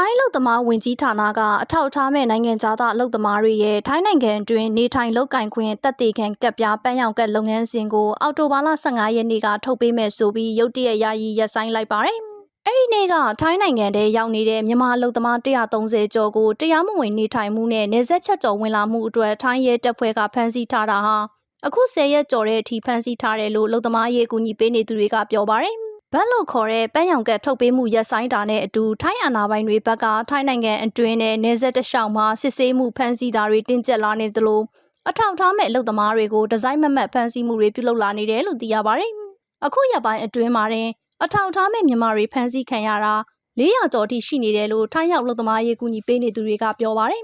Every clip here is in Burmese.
ထိုင်းလုံသမားဝင်ကြီးဌာနကအထောက်အထားမဲ့နိုင်ငံသားအလုပ်သမားတွေရဲ့ထိုင်းနိုင်ငံအတွင်းနေထိုင်လုပ်ကင်ခွင့်တက်တေခံကပ်ပြားပန်းရောင်ကပ်လုပ်ငန်းစဉ်ကိုအောက်တိုဘာလ15ရက်နေ့ကထုတ်ပေးမယ်ဆိုပြီးရုတ်တရက်ယာယီရပ်ဆိုင်းလိုက်ပါတယ်။အဲ့ဒီနေ့ကထိုင်းနိုင်ငံထဲရောက်နေတဲ့မြန်မာအလုပ်သမား130ကျော်ကိုတရားမဝင်နေထိုင်မှုနဲ့နေဆက်ဖြတ်ကျော်ဝင်လာမှုအတွက်ထိုင်းရဲတပ်ဖွဲ့ကဖမ်းဆီးထားတာဟာအခု10ရက်ကျော်တဲ့အထိဖမ်းဆီးထားတယ်လို့အလုပ်သမားရေးအကူအညီပေးနေသူတွေကပြောပါတယ်။ ဘတ်လို့ခေါ်တဲ့ပန်းရောင်ကတ်ထုတ်ပေးမှုရက်ဆိုင်တာနဲ့အတူထိုင်းအာဏာပိုင်တွေဘက်ကထိုင်းနိုင်ငံအတွင်းနဲ့နေဆက်တလျှောက်မှာစစ်ဆေးမှုဖမ်းဆီးတာတွေတင်းကျပ်လာနေသလိုအထောက်အထားမဲ့အလုပ်သမားတွေကိုဒီဇိုင်းမမတ်ဖမ်းဆီးမှုတွေပြုလုပ်လာနေတယ်လို့သိရပါတယ်။အခုရက်ပိုင်းအတွင်းမှာတင်အထောက်အထားမဲ့မြန်မာတွေဖမ်းဆီးခံရတာ400ကျော်ထိရှိနေတယ်လို့ထိုင်းရောက်အလုပ်သမားရေးကူညီပေးနေသူတွေကပြောပါတယ်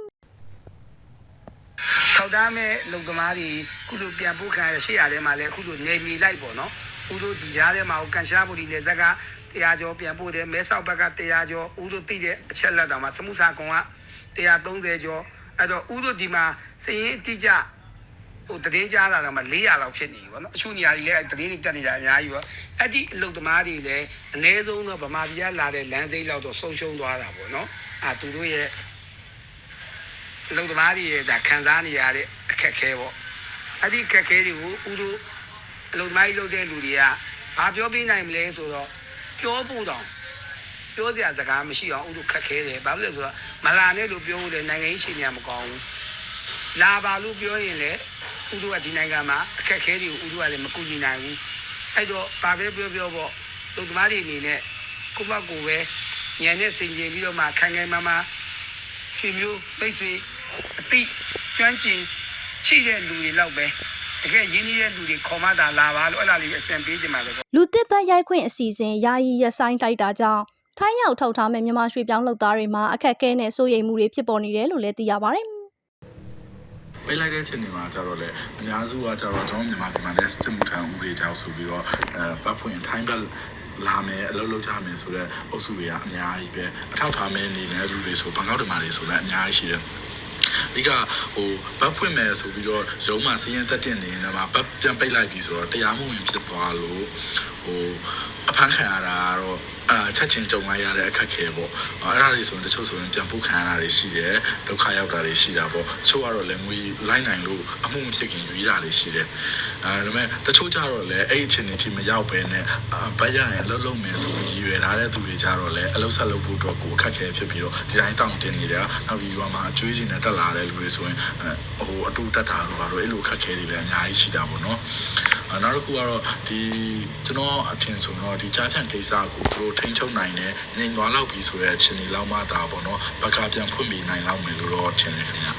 ထောက်သားမဲ့လုံသမားတွေခုလိုပြန်ပို့ခံရတဲ့ရှေ့ရထဲမှာလည်းခုလိုနေမြေလိုက်ပေါ့နော် ဦးတို့ဒီကြားထဲမှာကိုကန်ရှားပူဒီလေဇက်ကတရားကျော်ပြန်ပို့တယ်မဲဆောက်ဘက်ကတရားကျော်ဦးတို့သိတဲ့အချက်လက်တောင်မှစမှုစာကွန်က130ကျော်အဲ့တော့ဦးတို့ဒီမှာစည်ရင်အတိအကျဟိုတည်င်းကြားလာတော့မှ400လောက်ဖြစ်နေပြီပေါ့နော်အချို့နေရာကြီးလည်းတည်င်းတွေတက်နေတာအများကြီးပေါ့အဲ့ဒီအလုံသမားတွေလည်းအ ਨੇ ဆုံးတော့ဗမာပြည်ကလာတဲ့လမ်းစိမ်းလောက်တော့ဆုံးရှုံးသွားတာပေါ့နော်အာသူတို့ရဲ့လုံသမားတွေရဲ့ဒါခံစားနေရတဲ့အခက်အခဲပေါ့အဲ့ဒီအခက်အခဲတွေကိုဦးတို့ အလုံသမားကြီးလုပ်တဲ့လူတွေကဘာပြောပြနိုင်မလဲဆိုတော့ပြောဖို့တောင်ပြောစရာစကားမရှိအောင်ဦးတို့ခက်ခဲတယ်ဘာဖြစ်လဲဆိုတော့မလာနဲ့လို့ပြောလို့လည်းနိုင်ငံရေးရှင်နေမကောင်းဘူးလာပါလို့ပြောရင်လည်းဦးတို့ကဒီနိုင်ငံမှာအခက်အခဲတွေကိုဦးတို့ကလည်းမကူညီနိုင်ဘူးအဲ့တော့ဘာပဲပြောပြောပေါ့လုံသမားတွေအနေနဲ့ကိုယ့်ဘက်ကိုယ်ပဲညံနဲ့စင်ကြင်ပြီးတော့မှခိုင်ခိုင်မာမာဆွေမျိုးပိတ်ဆွေအတိကျွမ်းကျင်ရှိတဲ့လူတွေလောက်ပဲ တကယ်ရင်းနှီးတဲ့လူတွေခေါ်မှသာလာပါလို့အဲ့ဒါလေးပဲအကြံပေးချင်ပါလေပေါ့လူတစ်ပတ်ရိုက်ခွင့်အစီအစဉ်ယာယီရပ်ဆိုင်းတိုက်တာကြောင့်ထိုင်းရောက်ထုတ်ထားမဲ့မြန်မာရွှေပြောင်းလုပ်သားတွေမှာအခက်အခဲနဲ့စိုးရိမ်မှုတွေဖြစ်ပေါ်နေတယ်လို့လည်းသိရပါတယ်ဝေးလိုက်တဲ့အချိန်တွေမှာကျတော့လေအများစုကကျတော့ကျွန်တော်မြန်မာပြည်မှာလည်းစစ်မှုထမ်းဥပဒေကြောင့်ဆိုပြီးတော့အဲပတ်ဖွင့်ထိုင်းဘက်လာမယ်အလုပ်လုပ်ကြမယ်ဆိုတော့အုပ်စုတွေကအများကြီးပဲအထောက်ထားမယ်နေနေလူတွေဆိုဘန်ကောက်တမာတွေဆိုလည်းအများကြီးရှိတယ် ဒီကဟိုဘတ်ဖွင့်မယ်ဆိုပြီးတော့ရုံးမှာစီးရင်တက်တင်နေတယ်မှာဘတ်ပြန်ပိတ်လိုက်ပြီဆိုတော့တရားမှုဝင်ဖြစ်သွားလို့ ဟိုအဖမ်းခံရတာကတော့အာချက်ချင်းကြုံလိုက်ရတဲ့အခက်အခဲပေါ့အဲ့ဒါတွေဆိုရင်တချို့ဆိုရင်ပြန်ပုတ်ခံရတာတွေရှိတယ်ဒုက္ခရောက်တာတွေရှိတာပေါ့တချို့ကတော့လည်းငွေလိုက်နိုင်လို့အမှုမဖြစ်ခင်ယူရတာတွေရှိတယ်အဲဒါပေမဲ့တချို့ကြတော့လည်းအဲ့ဒီအချိန်တွေထိမရောက်ပဲနဲ့အာဘတ်ရရင်အလုပ်လုပ်မယ်ဆိုပြီးရည်ရွယ်ထားတဲ့သူတွေကြတော့လည်းအလုပ်ဆက်လုပ်ဖို့အတွက်ကိုအခက်အခဲဖြစ်ပြီးတော့ဒီတိုင်းတောင်းတင်နေတာနောက်ပြီးရွာမှာအကျွေးကြီးနဲ့တက်လာတဲ့လူတွေဆိုရင်အဲဟိုအတူတက်တာတို့ဘာလို့အဲ့လိုအခက်အခဲတွေလည်းအများကြီးရှိတာပေါ့နော်အ နောက်တစ်ခုကတော့ဒီကျွန်တော်အထင်ဆိုတော့ဒီကြားဖြန့်ကိစ္စကိုသူတို့ထိန်းချုပ်နိုင်တယ်ငြိမ်သွားလောက်ပြီဆိုတဲ့အခြေအနေလောက်မှဒါပေါ့နော်ဘက်ကပြန်ဖွင့်ပြနိုင်လောက်မယ်လို့တော့ထင်တယ်ခင်ဗျာ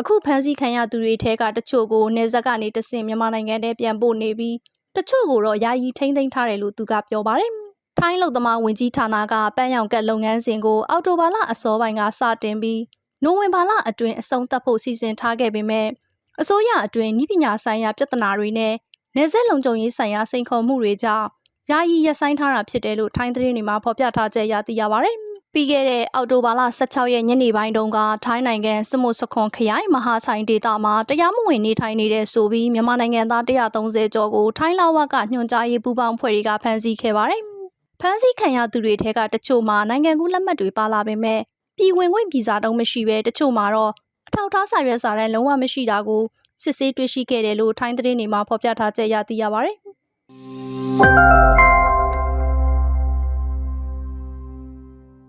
အခုဖမ်းဆီးခံရသူတွေထဲကတချို့ကိုနေဆက်ကနေတဆင့်မြန်မာနိုင်ငံထဲပြန်ပို့နေပြီးတချို့ကိုတော့ယာယီထိန်းသိမ်းထားတယ်လို့သူကပြောပါတယ်။ထိုင်းလုံသမားဝင်ကြီးဌာနကပန်းရောင်ကတ်လုပ်ငန်းစဉ်ကိုအောက်တိုဘာလအစောပိုင်းကစတင်ပြီးနိုဝင်ဘာလအတွင်းအဆုံးသတ်ဖို့စီစဉ်ထားခဲ့ပေမဲ့အစိုးရအတွင်းဤပညာဆိုင်ရာပြဿနာတွေနဲ့ နေဆက်လုံခြုံရေးဆိုင်ရာစိန်ခေါ်မှုတွေကြောင့်ယာယီရပ်ဆိုင်းထားတာဖြစ်တယ်လို့ထိုင်းသတင်းတွေမှာဖော်ပြထားချက်ရသိရပါတယ်။ပြီးခဲ့တဲ့အောက်တိုဘာလ16ရက်ညနေပိုင်းတုန်းကထိုင်းနိုင်ငံစမုစခွန်ခရိုင်မဟာဆိုင်ဒေသမှာတရားမဝင်နေထိုင်နေတဲ့ဆိုပြီးမြန်မာနိုင်ငံသား130ကျော်ကိုထိုင်းလာဝကညွှန်ကြားရေးပူးပေါင်းဖွဲ့တွေကဖမ်းဆီးခဲ့ပါတယ်။ဖမ်းဆီးခံရသူတွေထဲကတချို့မှာနိုင်ငံကူးလက်မှတ်တွေပါလာပေမဲ့ပြည်ဝင်ခွင့်ဗီဇာတုံးမရှိဘဲတချို့မှာတော့အထောက်အထားစာရွက်စာတမ်းလုံးဝမရှိတာကို စစ်ဆေးတွေ့ရှိခဲ့တယ်လို့ထိုင်းသတင်းတွေမှာဖော်ပြထားချက်ရသိရပါတယ်။